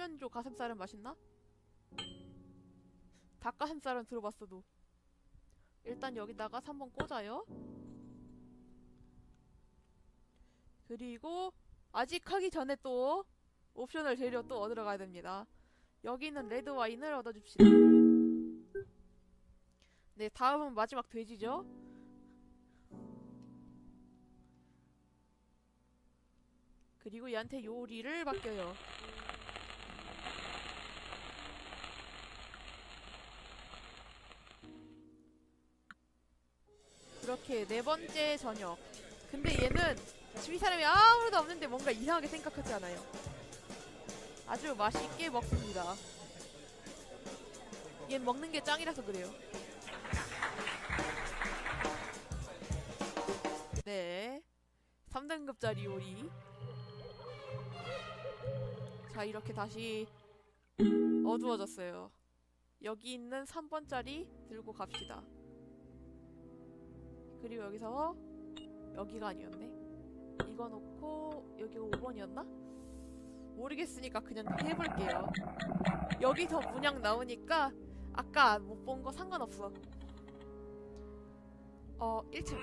칠면조 가슴살은 맛있나? 닭가슴살은 들어봤어도. 일단 여기다가 3번 꽂아요. 그리고 아직 하기 전에 또 옵셔널 재료 또 얻으러 가야 됩니다. 여기는 레드 와인을 얻어줍시다. 네 다음은 마지막 돼지죠? 그리고 얘한테 요리를 맡겨요 그렇게 네 번째 저녁. 근데 얘는 주위 사람이 아무도 없는데 뭔가 이상하게 생각하지 않아요. 아주 맛있게 먹습니다. 얘 먹는 게 짱이라서 그래요. 네. 3등급짜리 요리. 자, 이렇게 다시 어두워졌어요. 여기 있는 3번짜리 들고 갑시다. 그리고 여기서 여기가 아니었네. 이거 놓고 여기가 5번이었나? 모르겠으니까 그냥 해볼게요. 여기서 문양 나오니까 아까 못 본 거 상관없어. 어, 1층.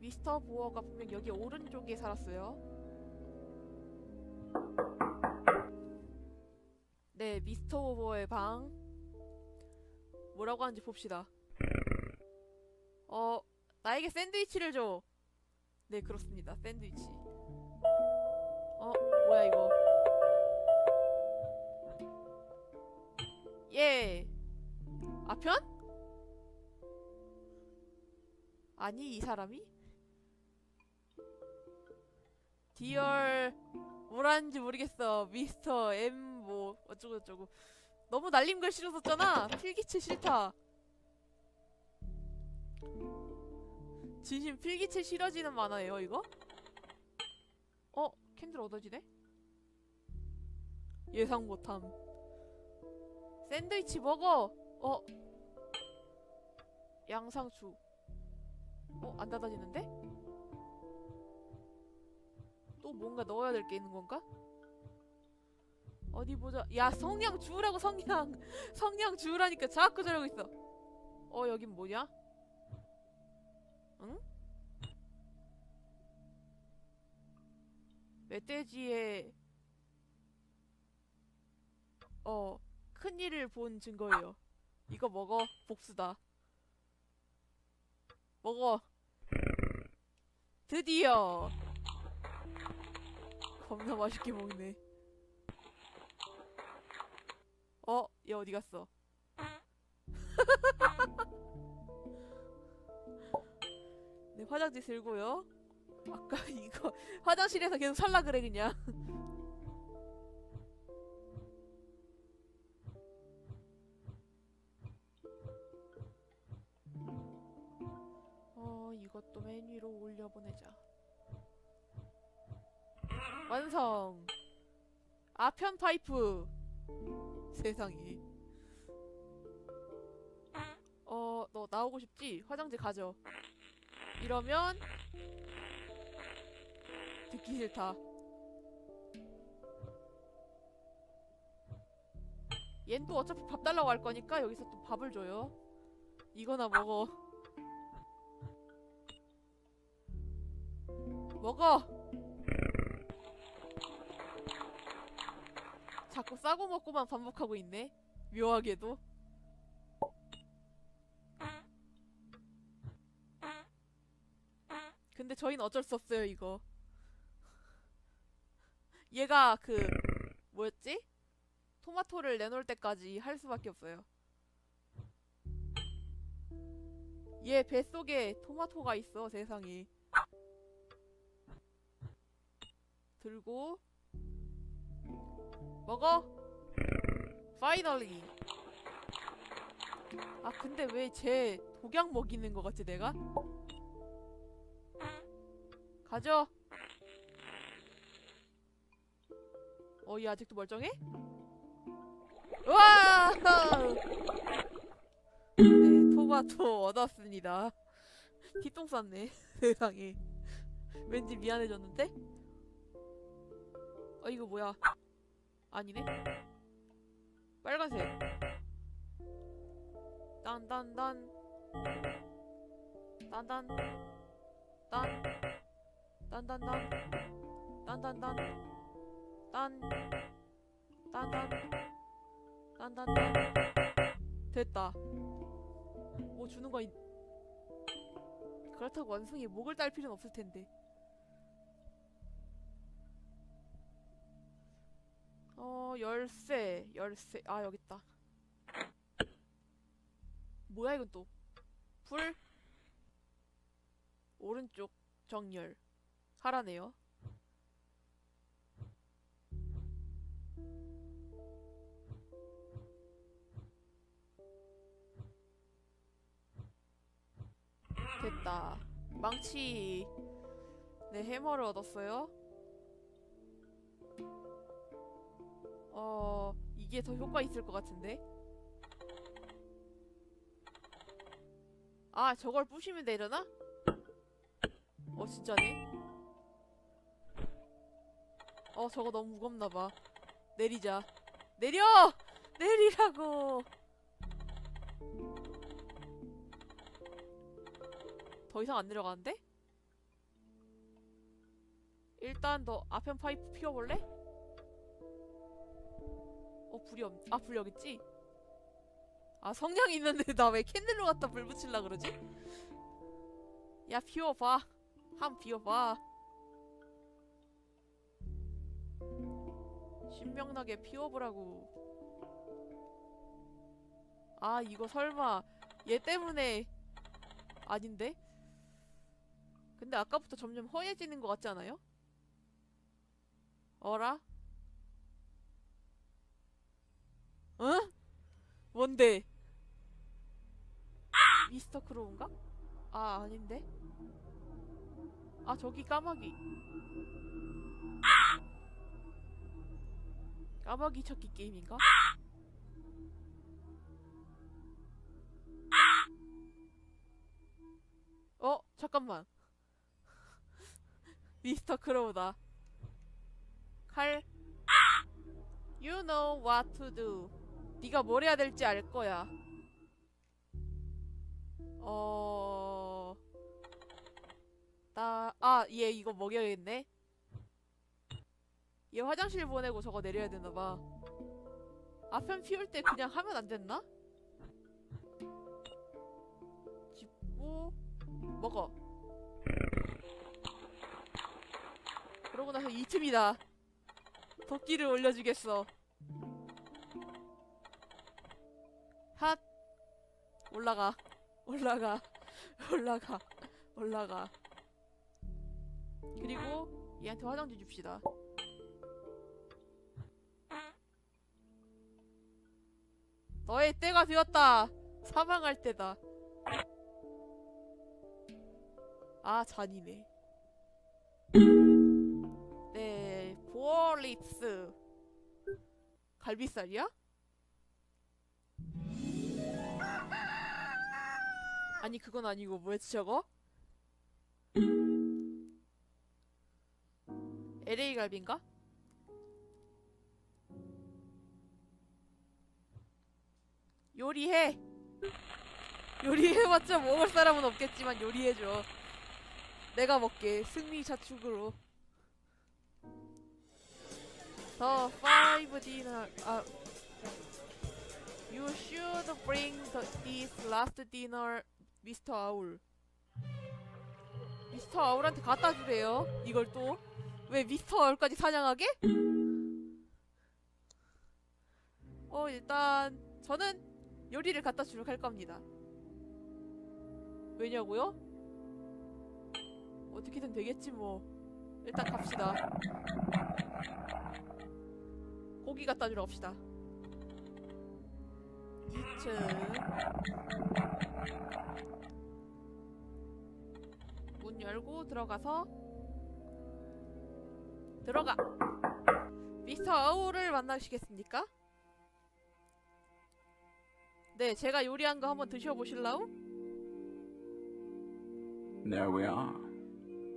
미스터 보어가 분명 여기 오른쪽에 살았어요. 네, 미스터 보어의 방. 뭐라고 하는지 봅시다. 어, 나에게 샌드위치를 줘. 네, 그렇습니다. 샌드위치. 어, 뭐야 이거? 예. 아편? 아니, 이 사람이? 디얼 뭐라는지 모르겠어. 미스터 M 뭐 어쩌고 저쩌고. 너무 날림 글씨로 썼잖아. 필기체 싫다. 진심 필기체 싫어지는 만화예요 이거? 어? 캔들 얻어지네? 예상 못함 샌드위치 먹어! 어? 양상추 어? 안 닫아지는데? 또 뭔가 넣어야 될 게 있는 건가? 어디 보자 야 성냥 주우라고 성냥 성냥 주우라니까 자꾸 저러고 있어 어 여긴 뭐냐? 응? 멧돼지의 어 큰일을 본 증거예요. 이거 먹어 복수다. 먹어. 드디어 겁나 맛있게 먹네. 어, 얘 어디 갔어? 네, 화장지 들고요. 아까 이거 화장실에서 계속 살라 그래 그냥. 어, 이것도 메뉴로 올려보내자. 완성. 아편 파이프. 세상에. 어, 너 나오고 싶지? 화장지 가져. 이러면 듣기 싫다. 얜 또 어차피 밥 달라고 할 거니까 여기서 또 밥을 줘요. 이거나 먹어. 먹어. 자꾸 싸고 먹고만 반복하고 있네. 묘하게도. 근데 저희는 어쩔 수 없어요, 이거. 얘가 그 뭐였지? 토마토를 내놓을 때까지 할 수밖에 없어요. 얘 뱃속에 토마토가 있어, 세상에. 들고 먹어. 파이널리. 아 근데 왜 쟤 독약 먹이는 거 같지 내가? 가져. 어, 얘 아직도 멀쩡해? 와! 네, 토마 토마토 얻었습니다. 뒤똥 쌌네. 세상에. 왠지 미안해졌는데? 어 이거 뭐야? 아니네. 빨간색. 딴딴딴. 딴딴. 딴. 딴딴딴. 딴딴딴. 딴. 딴딴. 딴딴딴. 됐다. 뭐 주는 거 있... 그렇다고 원숭이 목을 딸 필요는 없을 텐데. 어 열쇠 열쇠 아 여기 있다. 뭐야 이건 또? 불 오른쪽 정렬 하라네요. 됐다. 망치. 네, 해머를 얻었어요. 어, 이게 더 효과 있을 것 같은데? 아, 저걸 부시면 되려나? 어, 진짜네? 어, 저거 너무 무겁나봐. 내리자. 내려! 내리라고! 더 이상 안 내려가는데? 일단 너 아편 파이프 피워볼래? 어 불이 없.. 아불 여기 있지? 아 성냥이 있는데 나 왜 캔들로 갖다 불 붙일라 그러지? 야 피워봐 한 피워봐 신명나게 피워보라고 아 이거 설마 얘 때문에 아닌데? 근데 아까부터 점점 허해지는 것 같지 않아요? 어라? 응? 뭔데? 미스터 크로우인가? 아 아닌데? 아 저기 까마귀 까마귀 찾기 게임인가? 어? 잠깐만. 미스터 크로우다. 칼. You know what to do. 네가 뭘 해야 될지 알 거야. 어... 나... 아, 얘 이거 먹여야겠네 얘 화장실 보내고 저거 내려야 되나봐. 아편 피울 때 그냥 하면 안 됐나? 짚고 먹어. 그러고 나서 이 틈이다. 도끼를 올려주겠어. 핫! 올라가. 올라가. 올라가. 올라가. 그리고 얘한테 화장지 줍시다 때가 되었다 사망할 때다 아 잔이네 네 보어리츠 갈비살이야? 아니 그건 아니고 뭐였지 저거? LA 갈비인가? 요리해. 요리해봤자 먹을 사람은 없겠지만 요리해줘. 내가 먹게 승리 자축으로. five dinner 아 You should bring the, this last dinner 미스터 아울. 미스터 아울한테 갖다 주래요 이걸 또. 왜 미스터 아울까지 사냥하게? 어 일단 저는 요리를 갖다 주러 갈 겁니다. 왜냐고요? 어떻게든 되겠지 뭐. 일단 갑시다. 고기 갖다 주러 갑시다. 2층. 문 열고 들어가서 들어가. 미스터 아우를 만나시겠습니까? 네 제가 요리한 거 한번 드셔보실라우? There we are.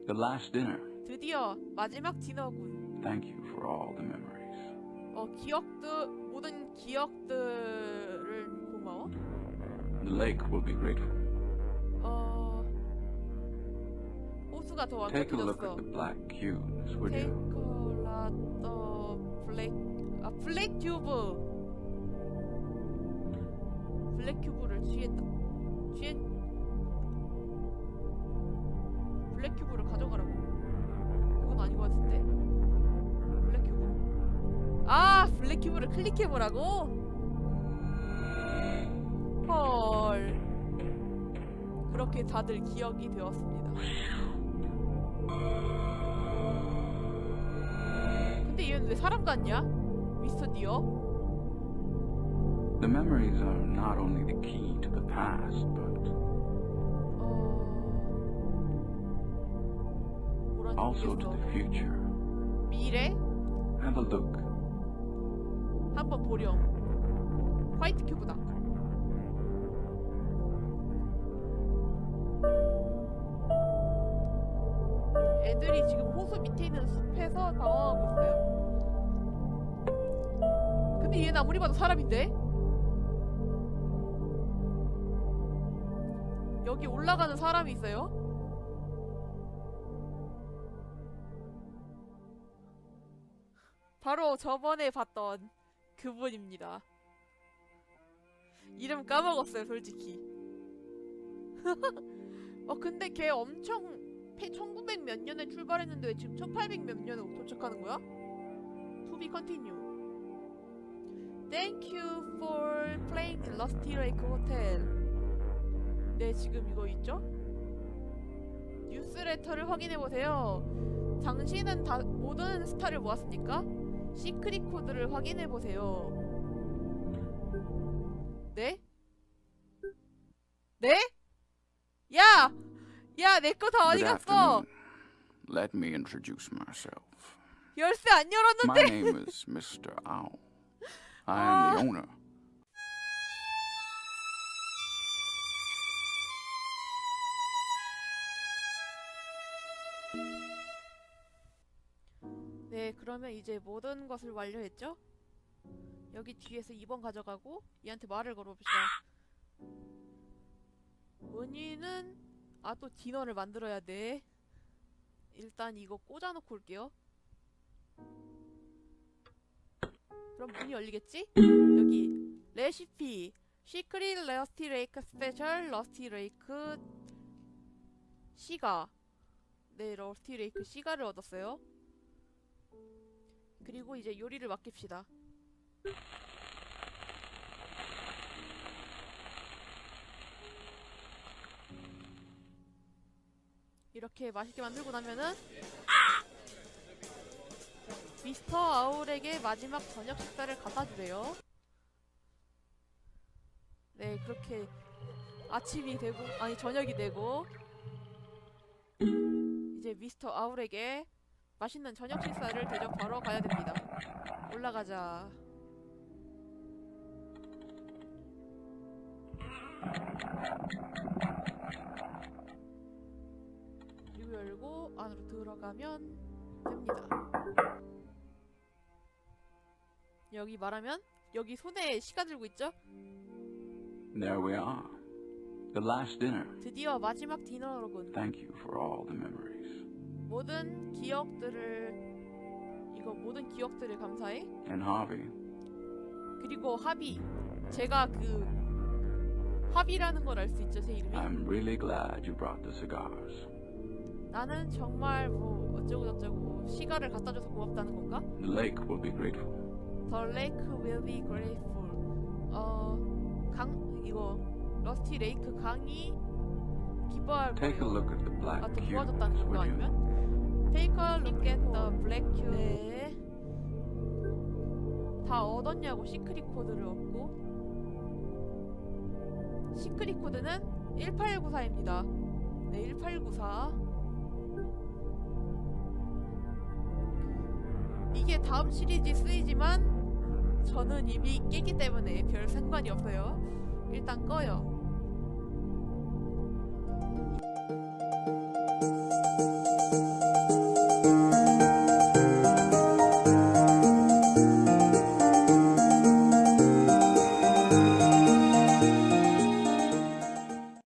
The last dinner. 드디어 마지막 디너군. Thank you for all the memories. 어 기억들 모든 기억들을 고마워. The lake will be grateful. 어 호수가 더 Take a look at 완벽해졌어. the black cubes, would you? 테이크라 더 블랙 아 블랙 큐브 블랙 큐브를 취했다. 취했 블랙 큐브를 가져가라고. 그건 아닌 것 같은데. 블랙 큐브. 아 블랙 큐브를 클릭해 보라고. 헐. 그렇게 다들 기억이 되었습니다. 근데 얘는 왜 사람 같냐? 미스터 디어? The memories are not only the key to the past, but 어... also to the future. 미래? Have a look. 한번 보렴. 화이트 큐브다. 애들이 지금 호수 밑에 있는 숲에서 방황하고 있어요. 근데 얘는 아무리 봐도 사람인데? 여기 올라가는 사람이 있어요? 바로 저번에 봤던 그분입니다. 이름 까먹었어요, 솔직히. 어, 근데 걔 엄청 1900 몇 년에 출발했는데 왜 지금 1800 몇 년에 도착하는 거야? To be continue. Thank you for playing in Rusty Lake Hotel. 네, 지금 이거 있죠? 뉴스레터를 확인해 보세요. 당신은 다 모든 스타를 모았으니까 시크릿 코드를 확인해 보세요. 네? 네? 야! 야, 내 거 다 어디 갔어? afternoon. Let me introduce myself. 열쇠 안 열었는데. My name is Mr. Owl. I am the owner. 네, 그러면 이제 모든 것을 완료했죠? 여기 뒤에서 2번 가져가고 얘한테 말을 걸어봅시다. 원인은 아 또 디너를 만들어야 돼. 일단 이거 꽂아놓고 올게요. 그럼 문이 열리겠지? 여기 레시피 시크릿 러스티 레이크 스페셜 러스티 레이크 시가 네 러스티 레이크 시가를 얻었어요. 그리고 이제 요리를 맡깁시다. 이렇게 맛있게 만들고 나면은 미스터 아울에게 마지막 저녁 식사를 갖다 주래요. 네, 그렇게 아침이 되고 아니 저녁이 되고 이제 미스터 아울에게 맛있는 저녁 식사를 대접하러 가야 됩니다. 올라가자. 그리고 열고 안으로 들어가면 됩니다. 여기 말하면 여기 손에 시가 들고 있죠? There we are. The last dinner. 드디어 마지막 디너로군. Thank you for all the memories. 모든 기억들을 이거 모든 기억들을 감사해. And Harvey, 그리고 합의 제가 그 합의라는 걸 알 수 있죠 제 이름이 I'm really glad you brought the cigars. 나는 정말 뭐 어쩌고 저쩌고 시가를 갖다 줘서 고맙다는 건가? The lake will be grateful. The lake will be grateful 어강 이거 러스티 레이크 강이 기뻐할 Take a 거예요 look at the black 아 또 cubes, 도와줬다는 건가 would you? 아니면 Take a look at the black cube 네. 다 얻었냐고 시크릿 코드를 얻고. 시크릿 코드는 1894입니다. 네 1894 이게 다음 시리즈 쓰이지만 저는 이미 깨기 때문에 별 상관이 없어요. 일단 꺼요